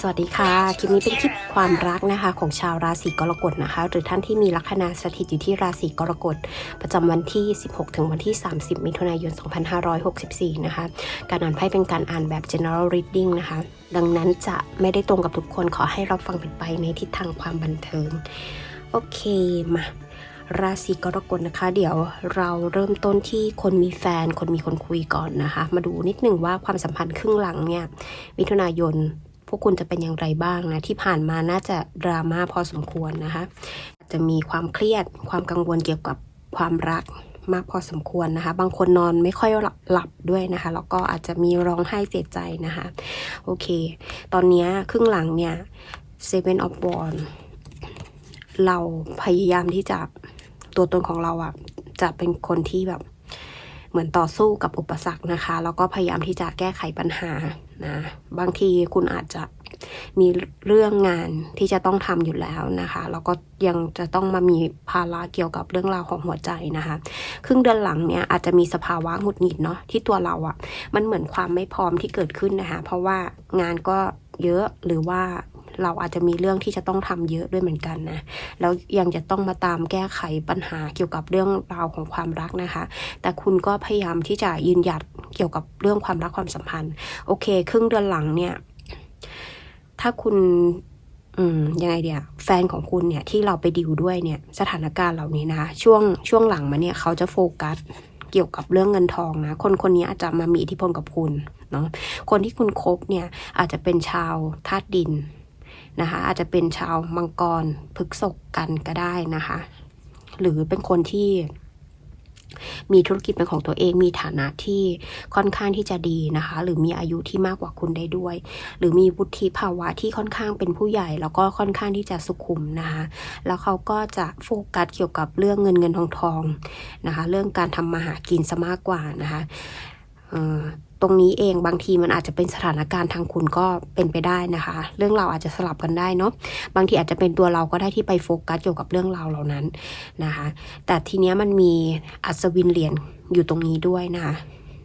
สวัสดีค่ะ คลิปนี้เป็นคลิปความรักนะคะ ของชาวราศีกรกฎนะคะ หรือท่านที่มีลัคนาสถิตอยู่ที่ราศีกรกฎ ประจำวันที่ 16 ถึงวันที่ 30 มิถุนายน 2564 นะคะ การอ่านไพ่เป็นการอ่านแบบ general reading นะคะ ดังนั้นจะไม่ได้ตรงกับทุกคนขอให้เราฟังเป็นไปในทิศทางความบันเทิง โอเคมาราศีกรกฎนะคะ เดี๋ยวเราเริ่มต้นที่คนมีแฟน คนมีคนคุยก่อนนะคะ มาดูนิดหนึ่งว่าความสัมพันธ์ครึ่งหลังเนี่ยมิถุนายน พวกคุณจะเป็นอย่างไรบ้างนะ ที่ผ่านมาน่าจะดราม่าพอสมควรนะคะ จะมีความเครียดความกังวลเกี่ยวกับความรักมากพอสมควรนะคะ บางคนนอนไม่ค่อยหลับหลับด้วยนะคะ แล้วก็อาจจะมีร้องไห้เสียใจนะคะ โอเค ตอนนี้ครึ่งหลังเนี่ย Seven of Wands เราพยายามที่จะตัวตนของเราอะจะเป็นคนที่แบบเหมือนต่อสู้กับอุปสรรคนะคะ แล้วก็พยายามที่จะแก้ไขปัญหา นะบางทีคุณอาจจะมีเรื่องงานที่จะต้องทำอยู่แล้วนะคะ แล้วก็ยังจะต้องมามีภาระเกี่ยวกับเรื่องราวของหัวใจนะคะ ครึ่งเดือนหลังเนี่ยอาจจะมีสภาวะหงุดหงิดเนาะที่ตัวเราอะ่ะ มันเหมือนความไม่พร้อมที่เกิดขึ้นนะคะ เพราะว่างานก็เยอะหรือว่า เราอาจจะมีเรื่องที่จะต้องทำเยอะด้วยเหมือนกันนะแล้วยังจะต้องมาตามแก้ไขปัญหาเกี่ยวกับเรื่องราวของความรักนะคะ แต่คุณก็พยายามที่จะยืนหยัดเกี่ยวกับเรื่องความรักความสัมพันธ์ โอเค ครึ่งเดือนหลังเนี่ย ถ้าคุณอืมยังไงเดียแฟนของคุณเนี่ยที่เราไปดิวด้วยเนี่ยสถานการณ์เหล่านี้นะคะช่วงช่วงหลังมาเนี่ยเขาจะโฟกัสเกี่ยวกับเรื่องเงินทองนะคนคนนี้อาจจะมามีอิทธิพลกับคุณเนาะคนที่คุณคบเนี่ยอาจจะเป็นชาวธาตุดิน นะคะ อาจจะเป็นชาวมังกรพฤกษกกันก็ได้นะคะ หรือเป็นคนที่มีธุรกิจเป็นของตัวเองมีฐานะที่ค่อนข้างที่จะดีนะคะ หรือมีอายุที่มากกว่าคุณได้ด้วย หรือมีวุฒิภาวะที่ค่อนข้างเป็นผู้ใหญ่ แล้วก็ค่อนข้างที่จะสุขุมนะคะ แล้วเขาก็จะโฟกัสเกี่ยวกับเรื่องเงินเงินทองทองนะคะ เรื่องการทำมาหากินซะมากกว่านะคะ ตรงนี้เองบางทีมันอาจจะเป็นสถานการณ์ทางคุณก็เป็นไปได้นะคะ เรื่องเราอาจจะสลับกันได้เนาะบางทีอาจจะเป็นตัวเราก็ได้ที่ไปโฟกัสเกี่ยวกับเรื่องราวเหล่านั้นนะคะ แต่ทีเนี้ยมันมีอัศวินเหรียญอยู่ตรงนี้ด้วยนะคะ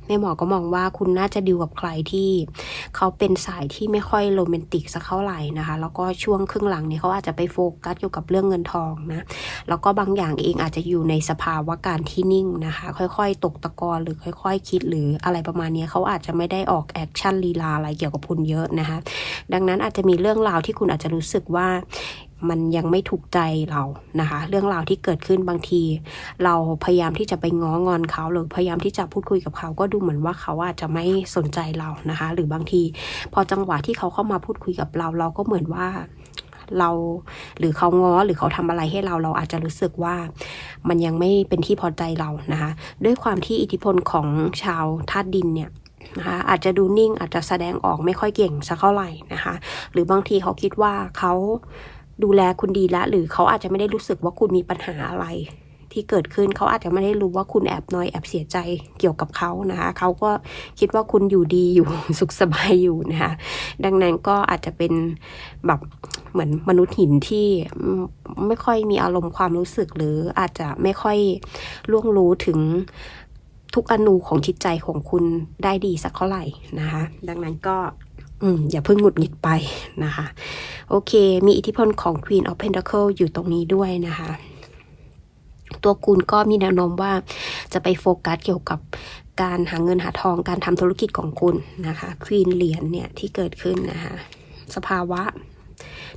แม่หมอก็มองว่าคุณน่าจะดิวกับใครที่เขาเป็นสายที่ไม่ค่อยโรแมนติกสักเท่าไหร่นะคะ แล้วก็ช่วงครึ่งหลังเนี่ยเขาอาจจะไปโฟกัสเกี่ยวกับเรื่องเงินทองนะแล้วก็บางอย่างเองอาจจะอยู่ในสภาวะการที่นิ่งนะคะ ค่อยๆ ตกตะกอนหรือค่อยๆคิดหรืออะไรประมาณนี้เขาอาจจะไม่ได้ออกแอคชั่นลีลาอะไรเกี่ยวกับคุณเยอะนะคะ ดังนั้นอาจจะมีเรื่องราวที่คุณอาจจะรู้สึกว่า มันยังไม่ถูกใจเรานะคะ เรื่องราวที่เกิดขึ้นบางที เราพยายามที่จะไปง้องอนเขาหรือพยายามที่จะพูดคุยกับเขาก็ดูเหมือนว่าเขาอาจจะไม่สนใจเรานะคะ หรือบางที พอจังหวะที่เขาเข้ามาพูดคุยกับเรา เราก็เหมือนว่าเราหรือเขาง้อหรือเขาทำอะไรให้เราเราอาจจะรู้สึกว่ามันยังไม่เป็นที่พอใจเรานะคะ ด้วยความที่อิทธิพลของชาวธาตุดินเนี่ยนะคะอาจจะดูนิ่งอาจจะแสดงออกไม่ค่อยเก่งสักเท่าไหร่นะคะ หรือบางทีเขาคิดว่าเขา ดูแลคุณดีล้วหรือเขาอาจจะไม่ได้รู้สึกว่าคุณมีปัญหาอะไร ที่เกิดขึ้นเขาอาจจะไม่ได้รู้ว่าคุณแอบน้อยแอบเสียใจเกี่ยวกับเขานะคะเขาก็คิดว่าคุณอยู่ดีอยู่สุขสบายอยู่นะคะดังนั้นก็อาจจะเป็นแบบเหมือนมนุษย์หินที่ไม่ค่อยมีอารมณ์ความรู้สึก หรืออาจจะไม่ค่อยล่วงรู้ถึงทุกอนูของจิตใจของคุณได้ดีสักเท่าไหร่นะคะดังนั้นก็ อืมอย่าเพิ่งหงุดหงิดไปนะคะ โอเค มีอิทธิพลของ Queen of Pentacle อยู่ตรงนี้ด้วยนะคะ ตัวคุณก็มีแนวโน้มว่าจะไปโฟกัสเกี่ยวกับการหาเงินหาทองการทำธุรกิจของคุณนะคะควีนเหรียญเนี่ยที่เกิดขึ้นนะคะ สภาวะ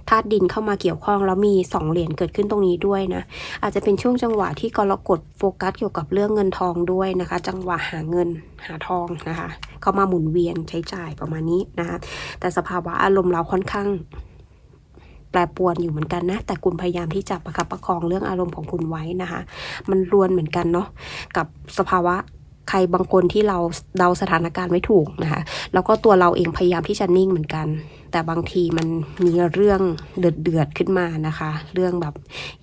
ธาตุดินเข้ามาเกี่ยวข้องแล้วมีสองเหรียญเกิดขึ้นตรงนี้ด้วยนะ อาจจะเป็นช่วงจังหวะที่กรกฎโฟกัสเกี่ยวกับเรื่องเงินทองด้วยนะคะ จังหวะหาเงินหาทองนะคะ เข้ามาหมุนเวียนใช้จ่ายประมาณนี้นะคะแต่สภาวะอารมณ์เราค่อนข้างแปรปรวนอยู่เหมือนกันนะ แต่คุณพยายามที่จะประคับประคองเรื่องอารมณ์ของคุณไว้นะคะ มันรวนเหมือนกันเนาะกับสภาวะ ใครบางคนที่เราเดาสถานการณ์ไม่ถูกนะคะ แล้วก็ตัวเราเองพยายามที่จะนิ่งเหมือนกัน แต่บางทีมันมีเรื่องเดือดเดือดๆขึ้นมานะคะ เรื่องแบบ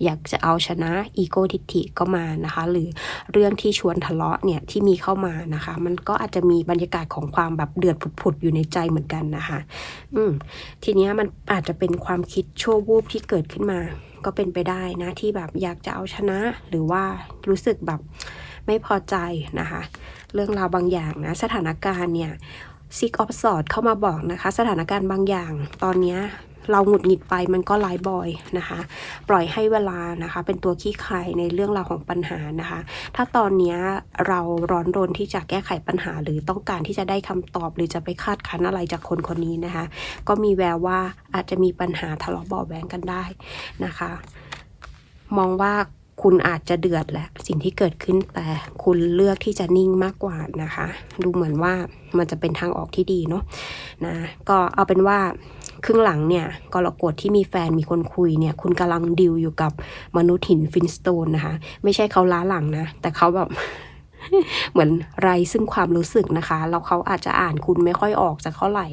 อยากจะเอาชนะอีโกทิฐิก็มานะคะ หรือเรื่องที่ชวนทะเลาะเนี่ยที่มีเข้ามานะคะ มันก็อาจจะมีบรรยากาศของความแบบเดือดผุดๆอยู่ในใจเหมือนกันนะคะ อืมทีนี้มันอาจจะเป็นความคิดชั่ววูบที่เกิดขึ้นมา ก็เป็นไปได้นะที่แบบอยากจะเอาชนะ หรือว่ารู้สึกแบบ ไม่พอใจนะคะ เรื่องราวบางอย่างนะ สถานการณ์เนี่ยซิกออฟสอดเข้ามาบอกนะคะ สถานการณ์บางอย่างตอนนี้เราหงุดหงิดไปมันก็ไลฟ์บอยนะคะ ปล่อยให้เวลานะคะ เป็นตัวขี้คายในเรื่องราวของปัญหานะคะ ถ้าตอนนี้เราร้อนรนที่จะแก้ไขปัญหา หรือต้องการที่จะได้คำตอบ หรือจะไปคาดคั้นอะไรจากคนคนนี้นะคะ ก็มีแววว่าอาจจะมีปัญหาทะเลาะเบาะแวงกันได้นะคะ มองว่า คุณอาจจะเดือดแหละสิ่งที่เกิดขึ้นแต่คุณเลือกที่จะนิ่งมากกว่านะคะ ดูเหมือนว่ามันจะเป็นทางออกที่ดีเนาะนะก็เอาเป็นว่าครึ่งหลังเนี่ยกรกฎที่มีแฟนมีคนคุยเนี่ย คุณกำลังดิวอยู่กับมนุษย์หินฟินสโตนนะคะ ไม่ใช่เขาล้าหลังนะ แต่เขาแบบ เหมือนไรซึ่งความรู้สึกนะคะ แล้วเขาอาจจะอ่านคุณไม่ค่อยออกจากเท่าไหร่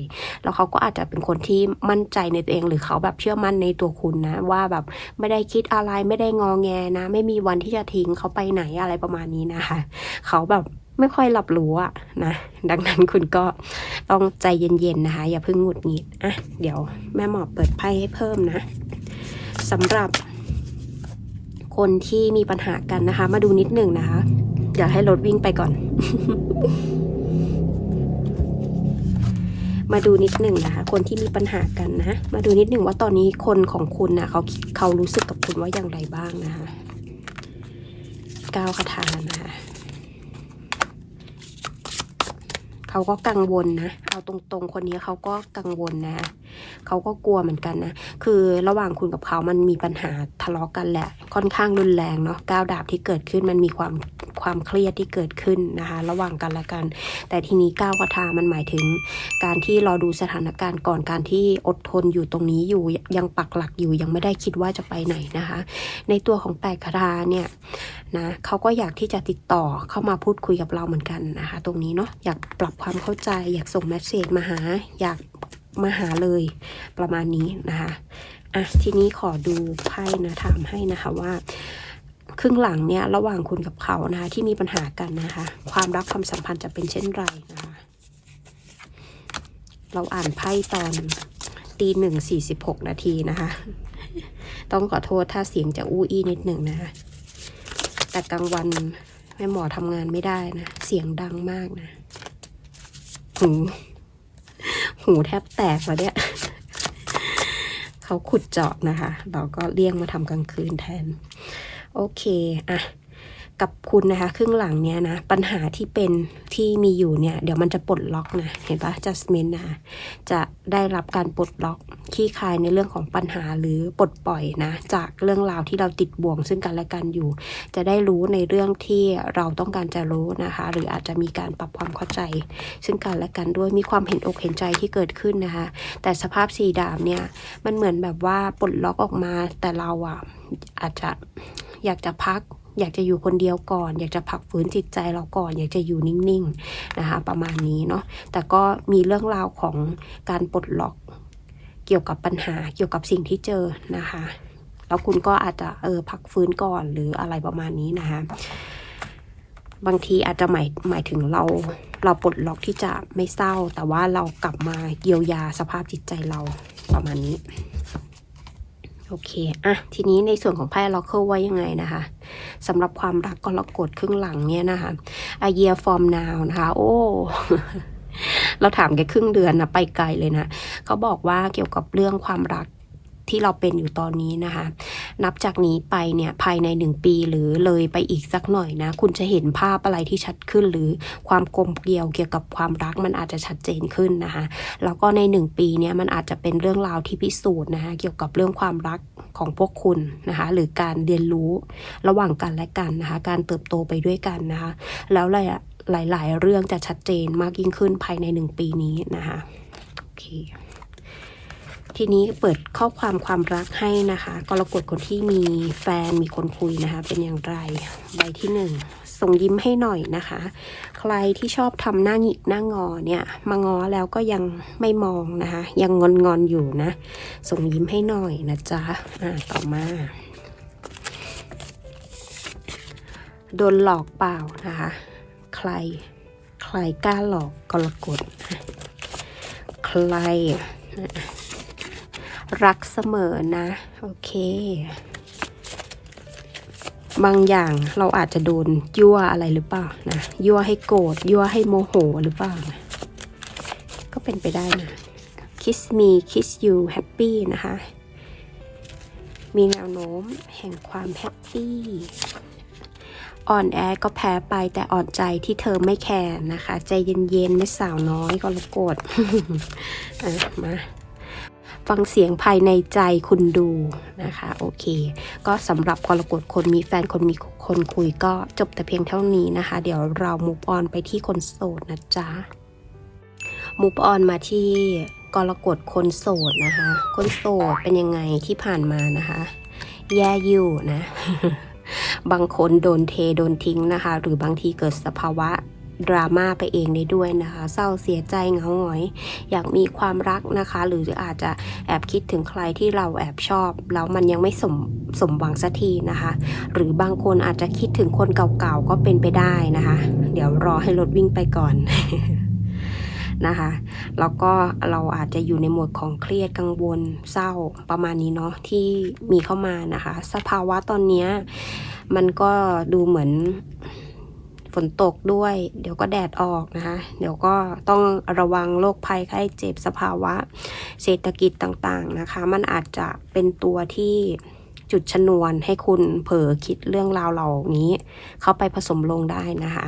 แล้วเขาก็อาจจะเป็นคนที่มั่นใจในตัวเอง หรือเขาแบบเชื่อมั่นในตัวคุณนะ ว่าแบบไม่ได้คิดอะไรไม่ได้งองแงนะ ไม่มีวันที่จะทิ้งเขาไปไหนอะไรประมาณนี้นะคะ เขาแบบไม่ค่อยหลับรู้อะนะ ดังนั้นคุณก็ต้องใจเย็นๆนะคะ อย่าเพิ่งหงุดหงิดอะเดี๋ยวแม่หมอเปิดไพ่ให้เพิ่มนะสำหรับคนที่มีปัญหากันนะคะ มาดูนิดหนึ่งนะคะ เดี๋ยวให้รถวิ่งไปก่อน มาดูนิดหนึ่งนะคะ คนที่มีปัญหากันนะ มาดูนิดหนึ่งว่าตอนนี้คนของคุณนะเขาเขารู้สึกกับคุณว่าอย่างไรบ้างนะคะก้าวคาถานะคะเขาก็กังวลนะ เอาตรงๆ คนนี้เขาก็กังวลนะ เขาก็กลัวเหมือนกันนะ คือระหว่างคุณกับเขามันมีปัญหาทะเลาะกันแหละ ค่อนข้างรุนแรงเนาะก้าวดาบที่เกิดขึ้นมันมีความความเครียดที่เกิดขึ้นนะคะ ระหว่างกันและกัน แต่ทีนี้ก้าวกระทามันหมายถึง การที่ราดูสถานการณ์ก่อนการที่อดทนอยู่ตรงนี้อยู่ยังปักหลักอยู่ยังไม่ได้คิดว่าจะไปไหนนะคะ ในตัวของแปดคาถาเนี่ยนะเขาก็อยากที่จะติดต่อเข้ามาพูดคุยกับเราเหมือนกันนะคะ ตรงนี้เนาะอยากปรับความเข้าใจ อยากส่งเมสเซจมาหา อยาก มาหาเลยประมาณนี้นะคะอะทีนี้ขอดูไพ่นะถามให้นะคะว่าครึ่งหลังเนี่ยระหว่างคุณกับเขานะคะที่มีปัญหากันนะคะ ความรักความสัมพันธ์จะเป็นเช่นไรนะคะ เราอ่านไพ่ตอนตีหนึ่งสี่สิบหกนาทีนะคะ ต้องขอโทษถ้าเสียงจะอู้อี้นิดหนึ่งนะคะ แต่กลางวันแม่หมอทำงานไม่ได้นะ เสียงดังมากนะหู หูแทบแตกแล้วเนี่ยเขาขุดเจาะนะคะ เราก็เลี่ยงมาทำกลางคืนแทน โอเคอะ กับคุณนะคะครึ่งหลังเนี้ยนะ ปัญหาที่เป็นที่มีอยู่เนี่ย เดี๋ยวมันจะปลดล็อกนะ เห็นปะ adjustment นะคะจะได้รับการปลดล็อกขี้คายในเรื่องของปัญหาหรือปลดปล่อยนะ จากเรื่องราวที่เราติดบ่วงซึ่งกันและกันอยู่ จะได้รู้ในเรื่องที่เราต้องการจะรู้นะคะ หรืออาจจะมีการปรับความเข้าใจ ซึ่งกันและกันด้วยมีความเห็นอกเห็นใจที่เกิดขึ้นนะคะ แต่สภาพสีดาบเนี่ยมันเหมือนแบบว่าปลดล็อกออกมาแต่เราอะอาจจะอยากจะพัก อยากจะอยู่คนเดียวก่อน อยากจะพักฟื้นจิตใจเราก่อน อยากจะอยู่นิ่งๆนะคะประมาณนี้เนาะแต่ก็มีเรื่องราวของการปลดล็อกเกี่ยวกับปัญหาเกี่ยวกับสิ่งที่เจอนะคะแล้วคุณก็อาจจะเออพักฟื้นก่อนหรืออะไรประมาณนี้นะคะบางทีอาจจะหมายหมายถึงเราเราปลดล็อกที่จะไม่เศร้า แต่ว่าเรากลับมาเยียวยาสภาพจิตใจเราประมาณนี้ โอเค อะ ทีนี้ในส่วนของไพ่ล็อกเกอร์ว่ายังไงนะคะสำหรับความรักกรกฎครึ่งหลังเนี่ยนะคะอเยียฟอร์มนาวนะคะ โอ้ เราถามแค่ครึ่งเดือนนะไปไกลเลยนะเขาบอกว่าเกี่ยวกับเรื่องความรัก ที่เราเป็นอยู่ตอนนี้นะคะ นับจากนี้ไปเนี่ยภายในหนึ่งปีหรือเลยไปอีกสักหน่อยนะ คุณจะเห็นภาพอะไรที่ชัดขึ้น หรือความกลมเกลียวเกี่ยวกับความรักมันอาจจะชัดเจนขึ้นนะคะ แล้วก็ในหนึ่งปีเนี่ยมันอาจจะเป็นเรื่องราวที่พิสูจน์นะคะเกี่ยวกับเรื่องความรักของพวกคุณนะคะ หรือการเรียนรู้ระหว่างกันและกันนะคะ การเติบโตไปด้วยกันนะคะ แล้วหลายหลายๆเรื่องจะชัดเจนมากยิ่งขึ้นภายในหนึ่งปีนี้นะคะโอเค ทีนี้เปิดข้อความความรักให้นะคะกรกฎคนที่มีแฟนมีคนคุยนะคะ เป็นอย่างไรใบที่หนึ่งส่งยิ้มให้หน่อยนะคะ ใครที่ชอบทำหน้าหงิกหน้างอเนี่ย มางอแล้วก็ยังไม่มองนะคะ ยังงอนงอนอยู่นะ ส่งยิ้มให้หน่อยนะจ๊ะอ่าต่อมาโดนหลอกเปล่านะคะ ใคร ใครกล้าหลอกกรกฎใคร รักเสมอนะ โอเค บางอย่างเราอาจจะโดนยั่วอะไรหรือเปล่านะยั่วให้โกรธยั่วให้โมโหหรือเปล่านะเป็นไปได้นะ kiss me kiss you happy นะคะ มีแนวโน้มแห่งความแฮปปี้อ่อนแอก็แพ้ไปแต่อ่อนใจที่เธอไม่แคร์นะคะ ใจเย็นๆไม่สาวน้อยก็รกดอะมา ฟังเสียงภายในใจคุณดูนะคะ โอเค ก็สำหรับกรกฎคนมีแฟนคนมีคนคุยก็จบแต่เพียงเท่านี้นะคะ เดี๋ยวเรามุกออนไปที่คนโสดนะจ๊ะมุกออนมาที่กรกฎคนโสดนะคะ คนโสดเป็นยังไงที่ผ่านมานะคะ แย่อยู่นะ บางคนโดนเทโดนทิ้งนะคะ หรือบางทีเกิดสภาวะ ดราม่าไปเองได้ด้วยนะคะ เศร้าเสียใจเหงาหงอย อยากมีความรักนะคะ หรืออาจจะแอบคิดถึงใครที่เราแอบชอบ แล้วมันยังไม่สมสมหวังสักทีนะคะ หรือบางคนอาจจะคิดถึงคนเก่าๆก็เป็นไปได้นะคะ เดี๋ยวรอให้รถวิ่งไปก่อนนะคะแล้วก็เราอาจจะอยู่ในโหมดของเครียดกังวลเศร้าประมาณนี้เนาะที่มีเข้ามานะคะ สภาวะตอนนี้มันก็ดูเหมือน นตกด้วย เดี๋ยวก็แดดออกนะคะ เดี๋ยวก็ต้องระวังโรคภัยไข้เจ็บสภาวะ เศรษฐกิจต่างๆนะคะ มันอาจจะเป็นตัวที่ จุดชนวนให้คุณเผลอคิดเรื่องราวเหล่านี้ เข้าไปผสมลงได้นะคะ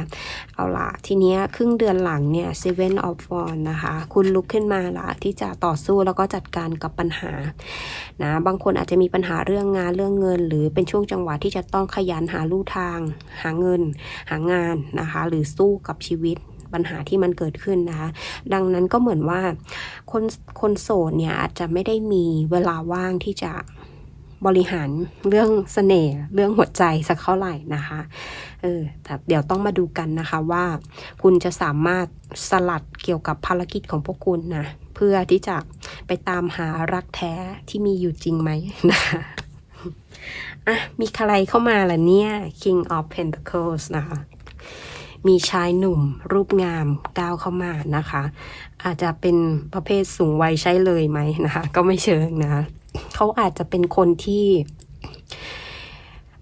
เอาล่ะทีเนี้ยครึ่งเดือนหลังเนี่ย Seven of Wands นะคะ คุณลุกขึ้นมาละที่จะต่อสู้แล้วก็จัดการกับปัญหานะบางคนอาจจะมีปัญหาเรื่องงานเรื่องเงิน หรือเป็นช่วงจังหวะที่จะต้องขยันหาลู่ทาง หาเงิน หางานนะคะ หรือสู้กับชีวิตปัญหาที่มันเกิดขึ้นนะคะ ดังนั้นก็เหมือนว่าคนคนโสดเนี่ยอาจจะไม่ได้มีเวลาว่างที่จะ บริหารเรื่องเสน่ห์เรื่องหัวใจสักเท่าไหร่นะคะเออแต่เดี๋ยวต้องมาดูกันนะคะว่า คุณจะสามารถสลัดเกี่ยวกับภารกิจของพวกคุณนะเพื่อที่จะไปตามหารักแท้ที่มีอยู่จริงไหมนะคะอะมีใครเข้ามาล่ะเนี่ย King of Pentacles นะคะมีชายหนุ่มรูปงามก้าวเข้ามานะคะ อาจจะเป็นประเภทสูงวัยใช่เลยไหมนะคะ ก็ไม่เชิงนะ เขาอาจจะเป็นคนที่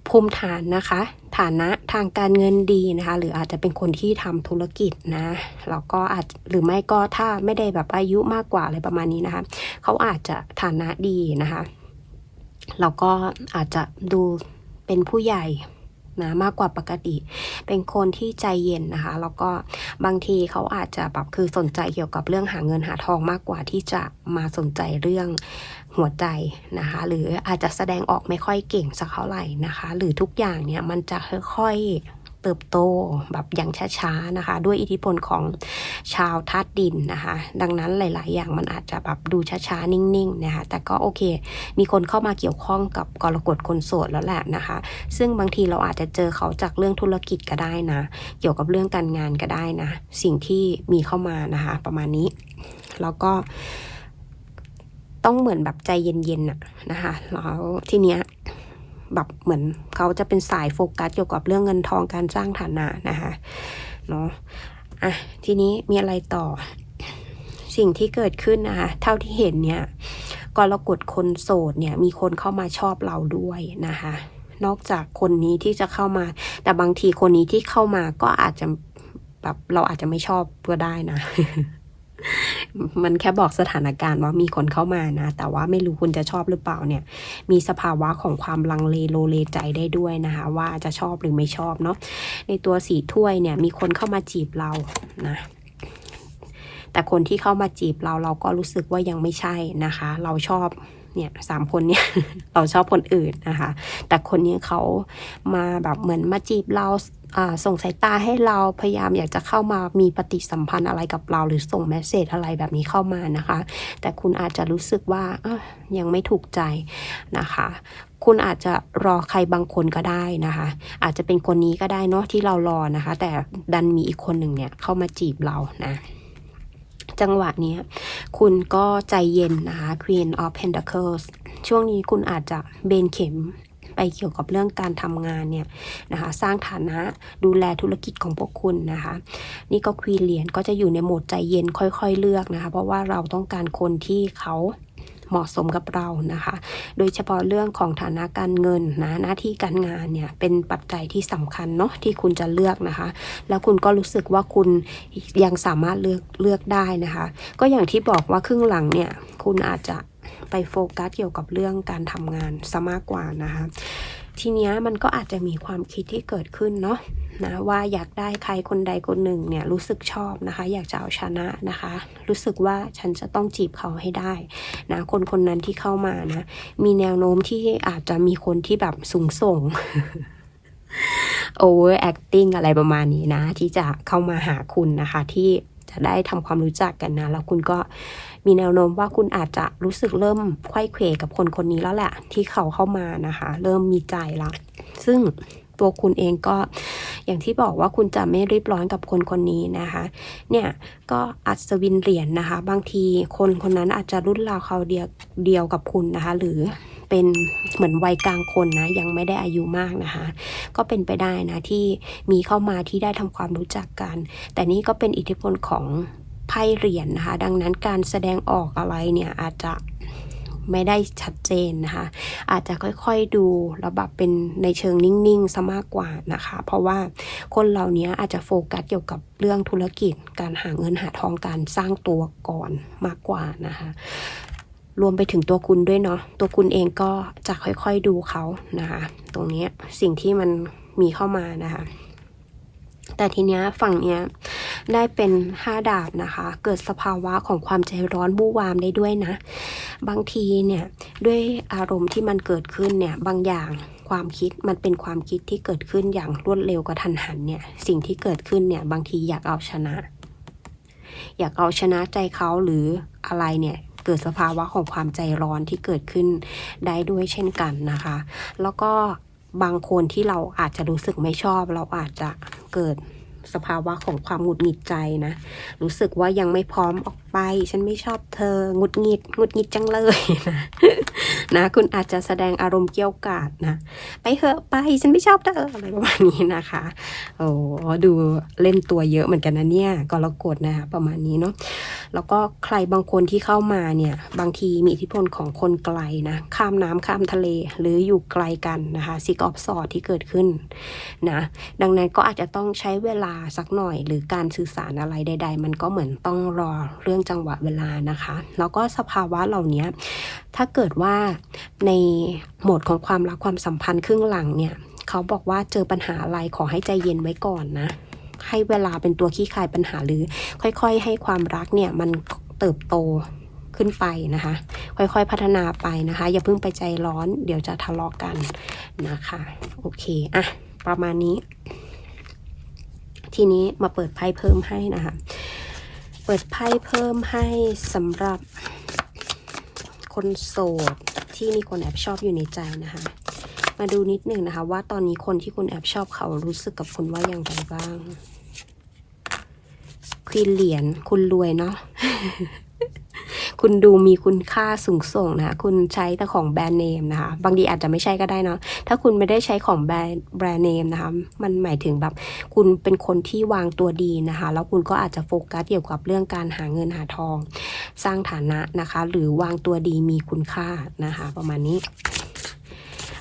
ภูมิฐานนะคะ ฐานะทางการเงินดีนะคะ หรืออาจจะเป็นคนที่ทำธุรกิจนะแล้วก็อาจหรือไม่ก็ถ้าไม่ได้แบบอายุมากกว่าอะไรประมาณนี้นะคะเขาอาจจะฐานะดีนะคะแล้วก็อาจจะดูเป็นผู้ใหญ่ นะมากกว่าปกติ เป็นคนที่ใจเย็นนะคะ แล้วก็บางทีเขาอาจจะแบบคือสนใจเกี่ยวกับเรื่องหาเงินหาทองมากกว่าที่จะมาสนใจเรื่องหัวใจนะคะ หรืออาจจะแสดงออกไม่ค่อยเก่งสักเท่าไหร่นะคะ หรือทุกอย่างเนี่ยมันจะค่อยๆ เติบโตแบบอย่างช้าๆนะคะ ด้วยอิทธิพลของชาวธาตุดินนะคะ ดังนั้นหลาย ๆ อย่างมันอาจจะแบบดูช้าๆ นิ่ง ๆ นะคะ แต่ก็โอเค มีคนเข้ามาเกี่ยวข้องกับกรกฎคนโสดแล้วแหละนะคะ ซึ่งบางทีเราอาจจะเจอเขาจากเรื่องธุรกิจก็ได้นะ เกี่ยวกับเรื่องการงานก็ได้นะ สิ่งที่มีเข้ามานะคะ ประมาณนี้ แล้วก็ต้องเหมือนแบบใจเย็นๆน่ะนะคะ แล้วทีเนี้ย แบบเหมือนเขาจะเป็นสายโฟกัสเกี่ยวกับเรื่องเงินทองการสร้างฐานะนะคะเนาะอะทีนี้มีอะไรต่อ สิ่งที่เกิดขึ้นนะคะเท่าที่เห็นเนี่ยกรกฎคนโสดเนี่ยมีคนเข้ามาชอบเราด้วยนะคะนอกจากคนนี้ที่จะเข้ามา แต่บางทีคนนี้ที่เข้ามาก็อาจจะแบบเราอาจจะไม่ชอบก็ได้นะ มันแค่บอกสถานการณ์ว่ามีคนเข้ามานะ แต่ว่าไม่รู้คุณจะชอบหรือเปล่าเนี่ย มีสภาวะของความลังเลโลเลใจได้ด้วยนะคะ ว่าจะชอบหรือไม่ชอบเนาะ ในตัวสีถ้วยเนี่ยมีคนเข้ามาจีบเรานะแต่คนที่เข้ามาจีบเราเราก็รู้สึกว่ายังไม่ใช่นะคะ เราชอบ เนี่ยสามคนเนี่ยเราชอบคนอื่นนะคะ แต่คนนี้เขามาแบบเหมือนมาจีบเราส่งสายตาให้เราพยายามอยากจะเข้ามามีปฏิสัมพันธ์อะไรกับเรา หรือส่งแมสเซจอะไรแบบนี้เข้ามานะคะ แต่คุณอาจจะรู้สึกว่ายังไม่ถูกใจนะคะ คุณอาจจะรอใครบางคนก็ได้นะคะ อาจจะเป็นคนนี้ก็ได้เนาะที่เรารอนะคะ แต่ดันมีอีกคนหนึ่งเนี่ยเข้ามาจีบเรานะ จังหวะนี้คุณก็ใจเย็นนะคะ Queen of Pentacles ช่วงนี้คุณอาจจะเบนเข็มไปเกี่ยวกับเรื่องการทำงานเนี่ยนะคะสร้างฐานะดูแลธุรกิจของพวกคุณนะคะ นี่ก็ควีนเหรียญก็จะอยู่ในโหมดใจเย็นค่อยๆเลือกนะคะ เพราะว่าเราต้องการคนที่เขา เหมาะสมกับเรานะคะ โดยเฉพาะเรื่องของฐานะการเงินนะหน้าที่การงานเนี่ยเป็นปัจจัยที่สำคัญเนาะที่คุณจะเลือกนะคะ แล้วคุณก็รู้สึกว่าคุณยังสามารถเลือกเลือกได้นะคะ ก็อย่างที่บอกว่าครึ่งหลังเนี่ยคุณอาจจะไปโฟกัสเกี่ยวกับเรื่องการทำงานซะมากกว่านะคะ ทีเนี้ยมันก็อาจจะมีความคิดที่เกิดขึ้นเนาะนะว่าอยากได้ใครคนใดคนหนึ่งเนี่ยรู้สึกชอบนะคะ อยากจะเอาชนะนะคะ รู้สึกว่าฉันจะต้องจีบเขาให้ได้นะคนคนนั้นที่เข้ามานะ มีแนวโน้มที่อาจจะมีคนที่แบบสูงส่ง over acting อะไรประมาณนี้นะ ที่จะเข้ามาหาคุณนะคะ ที่จะได้ทำความรู้จักกันนะ แล้วคุณก็ มีแนวโน้มว่าคุณอาจจะรู้สึกเริ่มไข้เขวกับคนคนนี้แล้วแหละ ที่เขาเข้ามานะคะ เริ่มมีใจละซึ่งตัวคุณเองก็อย่างที่บอกว่าคุณจะไม่รีบร้อนกับคนคนนี้นะคะ เนี่ยก็อัศวินเหรียญนะคะ บางทีคนคนนั้นอาจจะรุ่นราวเขาเดียวเดียวกับคุณนะคะ หรือเป็นเหมือนวัยกลางคนนะ ยังไม่ได้อายุมากนะคะ ก็เป็นไปได้นะที่มีเข้ามาที่ได้ทำความรู้จักกัน แต่นี่ก็เป็นอิทธิพลของ ไพ่เหรียญนะคะ ดังนั้นการแสดงออกอะไรเนี่ยอาจจะไม่ได้ชัดเจนนะคะ อาจจะค่อยๆดูแล้วแบบเป็นในเชิงนิ่งๆซะมากกว่านะคะ เพราะว่าคนเหล่านี้อาจจะโฟกัสเกี่ยวกับเรื่องธุรกิจ การหาเงินหาทองการสร้างตัวก่อนมากกว่านะคะ รวมไปถึงตัวคุณด้วยเนาะตัวคุณเองก็จะค่อยๆดูเขานะคะ ตรงนี้สิ่งที่มันมีเข้ามานะคะ แต่ทีเนี้ยฝั่งเนี้ย ได้เป็นห้าดาบนะคะ เกิดสภาวะของความใจร้อนบู้วามได้ด้วยนะ บางทีเนี่ยด้วยอารมณ์ที่มันเกิดขึ้นเนี่ยบางอย่างความคิดมันเป็นความคิดที่เกิดขึ้นอย่างรวดเร็วกระทันหันเนี่ยสิ่งที่เกิดขึ้นเนี่ยบางทีอยากเอาชนะ อยากเอาชนะใจเขาหรืออะไรเนี่ยเกิดสภาวะของความใจร้อนที่เกิดขึ้นได้ด้วยเช่นกันนะคะ แล้วก็บางคนที่เราอาจจะรู้สึกไม่ชอบ เราอาจจะเกิด สภาวะของความหงุดหงิดใจนะ รู้สึกว่ายังไม่พร้อมออก ไปฉันไม่ชอบเธอหงุดหงิดหงุดหงิดจังเลยนะนะ คุณอาจจะแสดงอารมณ์เกี่ยวกาดนะ ไปเถอะไปฉันไม่ชอบเธออะไรประมาณนี้นะคะ โอ้ดูเล่นตัวเยอะเหมือนกันนะเนี่ยกรกฎนะคะประมาณนี้เนาะแล้วก็ใครบางคนที่เข้ามาเนี่ย บางทีมีอิทธิพลของคนไกลนะ ข้ามน้ำข้ามทะเลหรืออยู่ไกลกันนะคะซิกออฟสอดที่เกิดขึ้นนะดังนั้นก็อาจจะต้องใช้เวลาสักหน่อย หรือการสื่อสารอะไรใด ๆ มันก็เหมือนต้องรอเรื่องจังหวะเวลานะคะ แล้วก็สภาวะเหล่านี้ถ้าเกิดว่าในโหมดของความรักความสัมพันธ์ครึ่งหลังเนี่ยเขาบอกว่าเจอปัญหาอะไรขอให้ใจเย็นไว้ก่อนนะ ให้เวลาเป็นตัวขี้คายปัญหาหรือ ค่อยๆ ให้ความรักเนี่ยมันเติบโตขึ้นไปนะคะ ค่อยๆพัฒนาไปนะคะ อย่าเพิ่งไปใจร้อน เดี๋ยวจะทะเลาะกันนะคะ โอเคอะประมาณนี้ ทีนี้มาเปิดไพ่เพิ่มให้นะคะ เปิดไพ่เพิ่มให้สำหรับคนโสดที่มีคนแอบชอบอยู่ในใจนะคะ มาดูนิดหนึ่งนะคะ ว่าตอนนี้คนที่คุณแอบชอบเขารู้สึกกับคุณว่าอย่างไรบ้างควีนเหรียญคุณรวยเนาะ คุณดูมีคุณค่าสูงส่งนะคะคุณใช้แต่ของแบรนด์เนมนะคะบางทีอาจจะไม่ใช่ก็ได้เนาะถ้าคุณไม่ได้ใช้ของแบรนด์แบรนด์เนมนะคะมันหมายถึงแบบคุณเป็นคนที่วางตัวดีนะคะแล้วคุณก็อาจจะโฟกัสเกี่ยวกับเรื่องการหาเงินหาทอง สร้างฐานะนะคะ หรือวางตัวดีมีคุณค่านะคะ ประมาณนี้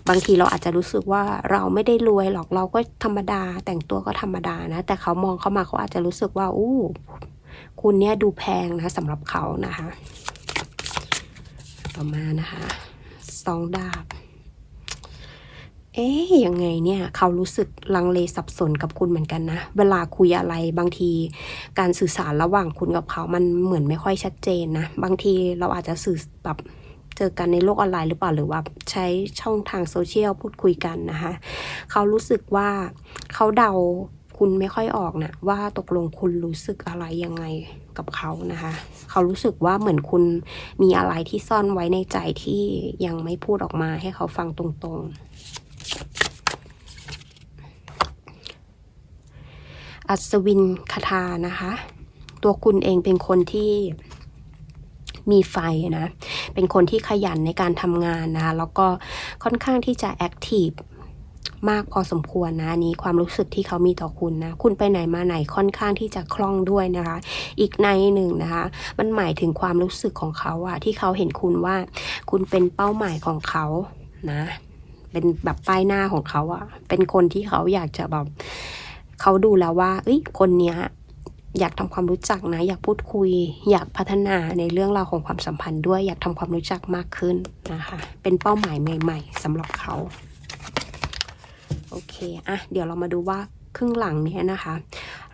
บางทีเราอาจจะรู้สึกว่าเราไม่ได้รวยหรอกเราก็ธรรมดา แต่งตัวก็ธรรมดานะ แต่เขามองเข้ามาเขาอาจจะรู้สึกว่าอู้คุณเนี่ยดูแพงนะสำหรับเขานะคะ ต่อมานะคะสองดาบ เอ๊ยยังไงเนี่ย เขารู้สึกลังเลสับสนกับคุณเหมือนกันนะ เวลาคุยอะไรบางทีการสื่อสารระหว่างคุณกับเขามันเหมือนไม่ค่อยชัดเจนนะ บางทีเราอาจจะสื่อแบบเจอกันในโลกออนไลน์หรือเปล่าหรือว่าใช้ช่องทางโซเชียลพูดคุยกันนะคะ เขารู้สึกว่าเขาเดา คุณไม่ค่อยออกนะว่าตกลงคุณรู้สึกอะไรยังไงกับเขานะคะ เขารู้สึกว่าเหมือนคุณมีอะไรที่ซ่อนไว้ในใจที่ยังไม่พูดออกมาให้เขาฟังตรงๆ อัศวินคาถานะคะ ตัวคุณเองเป็นคนที่มีไฟนะ เป็นคนที่ขยันในการทำงานนะ แล้วก็ค่อนข้างที่จะแอคทีฟ มากพอสมควรนะนี้ความรู้สึกที่เขามีต่อคุณนะ คุณไปไหนมาไหนค่อนข้างที่จะคล่องด้วยนะคะ อีกในหนึ่งนะคะ มันหมายถึงความรู้สึกของเขาอะที่เขาเห็นคุณว่า คุณเป็นเป้าหมายของเขานะ เป็นแบบป้ายหน้าของเขาอะเป็นคนที่เขาอยากจะแบบเขาดูแล้วว่าเอ้ยคนเนี้ยอยากทำความรู้จักนะ อยากพูดคุย อยากพัฒนาในเรื่องราวของความสัมพันธ์ด้วยอยากทำความรู้จักมากขึ้นนะคะ เป็นเป้าหมายใหม่ ๆสำหรับเขา โอเค อะ เดี๋ยวเรามาดูว่าครึ่งหลังเนี้ยนะคะ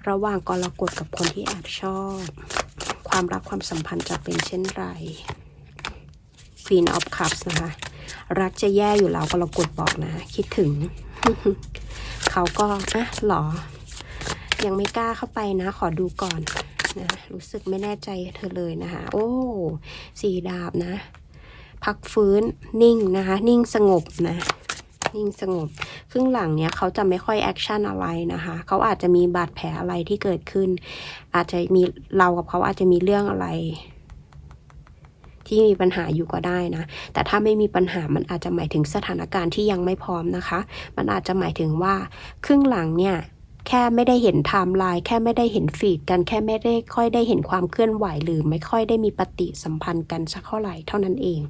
ระหว่างกรกฎกับคนที่แอบชอบ ความรักความสัมพันธ์จะเป็นเช่นไร Queen of Cups นะคะ รักจะแย่อยู่แล้วกรกฎบอกนะ คิดถึง เขาก็อะหรอ ยังไม่กล้าเข้าไปนะ ขอดูก่อนนะรู้สึกไม่แน่ใจเธอเลยนะคะ โอ้สีดาบนะ พักฟื้นนิ่งนะคะ นิ่งสงบนะ นิ่งสงบ ครึ่งหลังเนี้ยเขาจะไม่ค่อยแอคชั่นอะไรนะคะ เขาอาจจะมีบาดแผลอะไรที่เกิดขึ้น อาจจะมีเรากับเขาอาจจะมีเรื่องอะไร ที่มีปัญหาอยู่ก็ได้นะ แต่ถ้าไม่มีปัญหามันอาจจะหมายถึงสถานการณ์ที่ยังไม่พร้อมนะคะ มันอาจจะหมายถึงว่าครึ่งหลังเนี่ย แค่ไม่ได้เห็นไทม์ไลน์แค่ไม่ได้เห็นฟีดกันแค่ไม่ได้ค่อยได้เห็นความเคลื่อนไหวหรือไม่ค่อยได้มีปฏิสัมพันธ์กันสักเท่าไหร่เท่านั้นเอง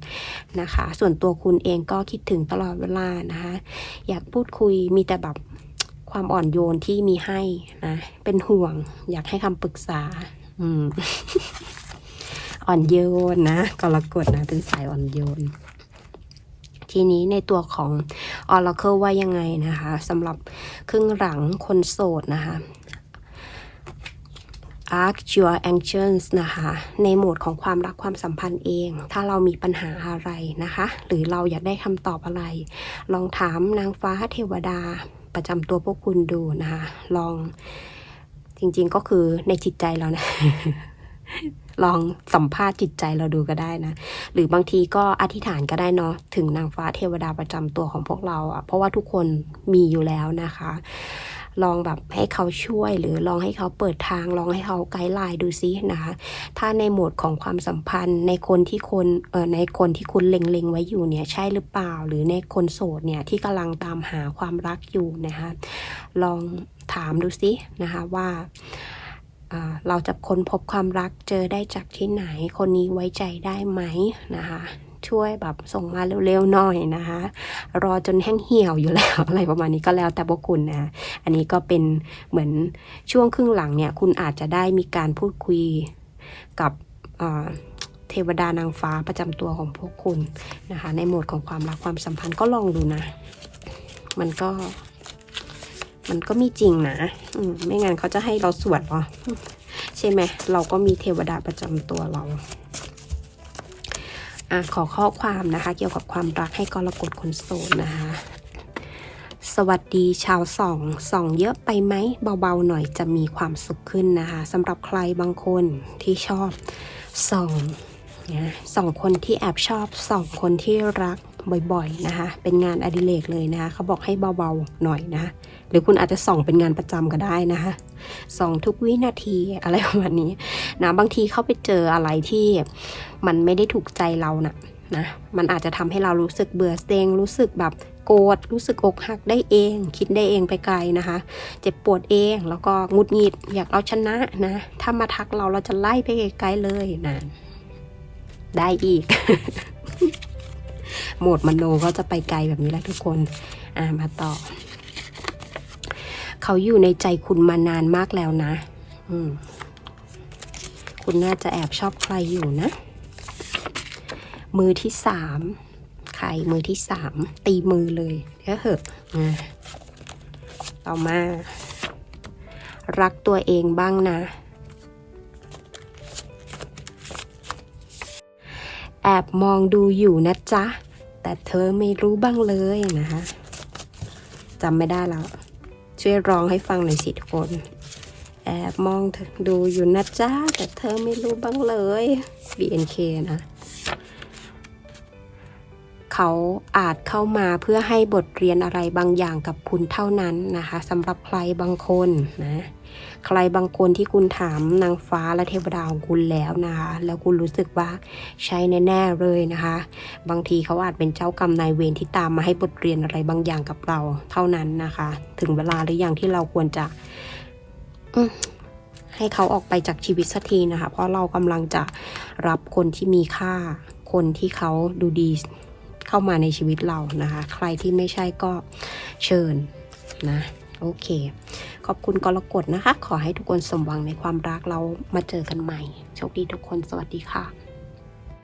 นะคะ ส่วนตัวคุณเองก็คิดถึงตลอดเวลานะคะ อยากพูดคุยมีแต่แบบความอ่อนโยนที่มีให้นะเป็นห่วง อยากให้คำปรึกษาอืมอ่อนโยนนะกรกฎนะเป็นสายอ่อนโยน ทีนี้ในตัวของ Oracle ว่ายังไงนะคะสำหรับครึ่งหลังคนโสดนะคะ Ask your anxious นะคะ ในโหมดของความรักความสัมพันธ์เอง ถ้าเรามีปัญหาอะไรนะคะ หรือเราอยากได้คำตอบอะไร ลองถามนางฟ้าเทวดาประจำตัวพวกคุณดูนะคะ ลองจริงๆก็คือในจิตใจเรานะ ลองสัมภาษณ์จิตใจเราดูก็ได้นะ หรือบางทีก็อธิษฐานก็ได้เนาะถึงนางฟ้าเทวดาประจำตัวของพวกเราอะ่ะ เพราะว่าทุกคนมีอยู่แล้วนะคะ ลองแบบให้เขาช่วยหรือลองให้เขาเปิดทาง ลองให้เขาไกด์ไลน์ดูซินะคะ ถ้าในโหมดของความสัมพันธ์ ในคนที่คนเอ่อในคนที่คุณเล็งๆไว้อยู่เนี่ยใช่หรือเปล่า หรือในคนโสดเนี่ยที่กำลังตามหาความรักอยู่นะคะ ลองถามดูซินะคะว่า เราจะค้นพบความรักเจอได้จากที่ไหน คนนี้ไว้ใจได้ไหมนะคะ ช่วยแบบส่งมาเร็วๆหน่อยนะคะ รอจนแห้งเหี่ยวอยู่แล้วอะไรประมาณนี้ก็แล้วแต่พวกคุณนะอันนี้ก็เป็นเหมือนช่วงครึ่งหลังเนี่ย คุณอาจจะได้มีการพูดคุยกับเทวดานางฟ้าประจำตัวของพวกคุณนะคะ ในโหมดของความรักความสัมพันธ์ก็ลองดูนะ มันก็ มันก็มีจริงนะอืมไม่งั้นเขาจะให้เราสวดเหรอ ใช่ไหม เราก็มีเทวดาประจำตัวเราอะขอข้อความนะคะ เกี่ยวกับความรักให้กรกฎคนโสดนะคะ สวัสดีชาวสองสองเยอะไปไหมเบาๆหน่อยจะมีความสุขขึ้นนะคะสำหรับใครบางคนที่ชอบสองนะสองคนที่แอบชอบสองคนที่รัก บ่อยๆนะคะ เป็นงานอดิเรกเลยนะคะเขาบอกให้เบาๆหน่อยนะ หรือคุณอาจจะส่องเป็นงานประจำก็ได้นะคะส่องทุกวินาทีอะไรประมาณนี้นะบางทีเขาไปเจออะไรที่มันไม่ได้ถูกใจเรานะ่ะนะมันอาจจะทำให้เรารู้สึกเบื่อเซ็งรู้สึกแบบโกรธรู้สึกอกหักได้เอง คิดได้เองไปไกลนะคะ เจ็บปวดเองแล้วก็งุดหงิดอยากเอาชนะนะถ้ามาทักเราเราจะไล่ไปไกลๆเลยนะได้อีก โหมดมโนก็จะไปไกลแบบนี้แหละทุกคนอ่ามาต่อ เขาอยู่ในใจคุณมานานมากแล้วนะ อืม คุณน่าจะแอบชอบใครอยู่นะ มือที่สามใครมือที่สามตีมือเลยเดี๋ยวเหอะอะต่อมา รักตัวเองบ้างนะแอบมองดูอยู่นะจ๊ะ แต่เธอไม่รู้บ้างเลยนะคะจำไม่ได้แล้ว ช่วยร้องให้ฟังหน่อยสิทุกคน แอบมองเธอดูอยู่นะจ๊ะแต่เธอไม่รู้บ้างเลย BNK นะ เขาอาจเข้ามาเพื่อให้บทเรียนอะไรบางอย่างกับคุณเท่านั้นนะคะสำหรับใครบางคนนะใครบางคนที่คุณถามนางฟ้าและเทวดาของคุณแล้วนะคะแล้วคุณรู้สึกว่าใช่แน่ๆเลยนะคะ บางทีเขาอาจเป็นเจ้ากรรมนายเวรที่ตามมาให้บทเรียนอะไรบางอย่างกับเราเท่านั้นนะคะ ถึงเวลาหรือยังที่เราควรจะให้เขาออกไปจากชีวิตสักทีนะคะ เพราะเรากำลังจะรับคนที่มีค่า คนที่เขาดูดี เข้ามาในชีวิตเรานะคะ ใครที่ไม่ใช่ก็เชิญนะโอเค ขอบคุณกรกฎนะคะ ขอให้ทุกคนสมหวังในความรักเรามาเจอกันใหม่ โชคดีทุกคนสวัสดีค่ะ